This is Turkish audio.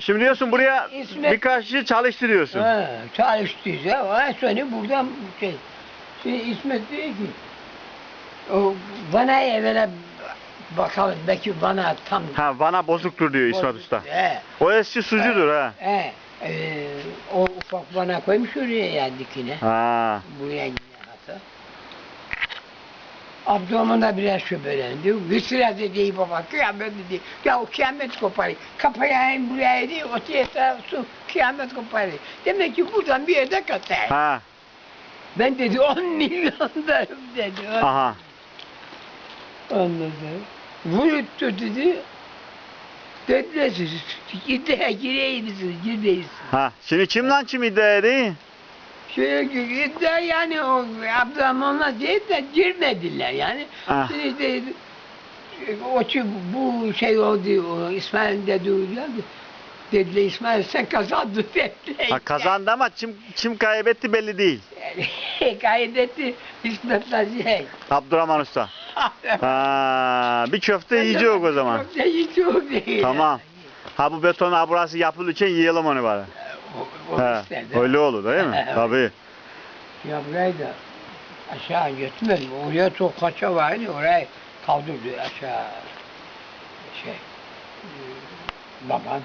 Şimdi diyorsun buraya İsmet- birkaç kişi çalıştırıyorsun. Ha, çalıştıysa ondan sonra buradan şey. Şimdi İsmet diyor ki o bana evvela bakalım belki bana tam Ha vana bozuktur diyor İsmet Usta. He, O eski sucudur ha. he, e, o ufak bana koymuş oraya yani dikine. Ha. Buraya gidiyor hatta. Da biraz şüphelendi. Vısıra dedi baba kıyamet dedi. Ya o kıyamet koparıyor. Kapayayım buraya dedi. O tiyata su kıyamet koparıyor. Demek ki buradan bir yerde katar. Ha. Ben dedi 10 milyon darım dedi. Aha. Sonra vuruttu dedi. Dediler siz iddiaya gireyim misiniz? Girmeyiz. Ha. Şimdi kimden kim iddia ediyor? Şey iddia yani o Abdurrahman'la değil de girmediler yani. Ah. İşte, o çünkü bu şey oldu, o İsmail dedi. Dediler İsmail sen kazandın dediler. Ha, kazandı ama kim kim kaybetti belli değil. Yani, Kaydetti İsmet'le şey. Abdurrahman Usta. Ha, bir köfte yiyecek o zaman. Da yiyecek. Tamam. Ha bu beton ha burası yapılırken yiyelim onu bari. O, o Ha, istedi. öyle olur değil mi? Tabii. Ya burayı da aşağı götürmedim. Oraya çok kaça vardı. Orayı kaldırdı aşağı şey. e, Baban.